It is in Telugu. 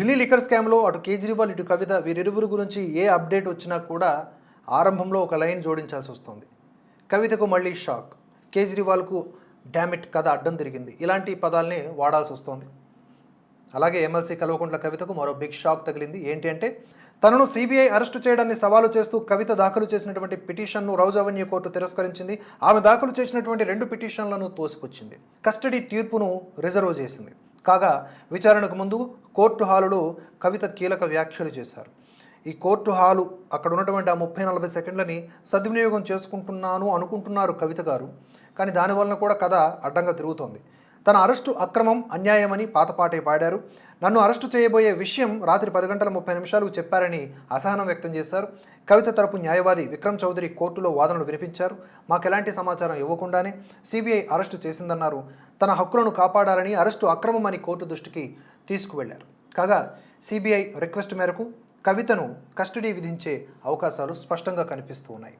ఢిల్లీ లిక్కర్ స్కామ్లో అటు కేజ్రీవాల్ ఇటు కవిత వీరిరువురు గురించి ఏ అప్డేట్ వచ్చినా కూడా ఆరంభంలో ఒక లైన్ జోడించాల్సి వస్తుంది. కవితకు మళ్ళీ షాక్. కేజ్రీవాల్కు డామిట్ కథ అడ్డం తిరిగింది. ఇలాంటి పదాల్ని వాడాల్సి వస్తుంది. అలాగే ఎమ్మెల్సీ కల్వకుంట్ల కవితకు మరో బిగ్ షాక్ తగిలింది. ఏంటి అంటే తనను సిబిఐ అరెస్టు చేయడాన్ని సవాలు చేస్తూ కవిత దాఖలు చేసినటువంటి పిటిషన్ను రౌజ్ అవెన్యూ కోర్టు తిరస్కరించింది. ఆమె దాఖలు చేసినటువంటి రెండు పిటిషన్లను తోసిపుచ్చింది. కస్టడీ తీర్పును రిజర్వ్ చేసింది. కాగా విచారణకు ముందు కోర్టు హాలులో కవిత కీలక వ్యాఖ్యలు చేశారు. ఈ కోర్టు హాలు అక్కడ ఉన్నటువంటి ఆ ముప్పై నలభై సెకండ్లని సద్వినియోగం చేసుకుంటున్నాను అనుకుంటున్నారు కవిత గారు. కానీ దానివలన కూడా కథ అడ్డంగా తిరుగుతోంది. తన అరెస్టు అక్రమం అన్యాయమని పాతపాటే పాడారు. నన్ను అరెస్టు చేయబోయే విషయం రాత్రి పది గంటల ముప్పై నిమిషాలకు చెప్పారని అసహనం వ్యక్తం చేశారు. కవిత తరపు న్యాయవాది విక్రమ్ చౌదరి కోర్టులో వాదనలు వినిపించారు. మాకెలాంటి సమాచారం ఇవ్వకుండానే సిబిఐ అరెస్టు చేసిందన్నారు. తన హక్కులను కాపాడాలని అరెస్టు అక్రమమని కోర్టు దృష్టికి తీసుకువెళ్ళారు. కాగా సిబిఐ రిక్వెస్ట్ మేరకు కవితను కస్టడీ విధించే అవకాశాలు స్పష్టంగా కనిపిస్తూ ఉన్నాయి.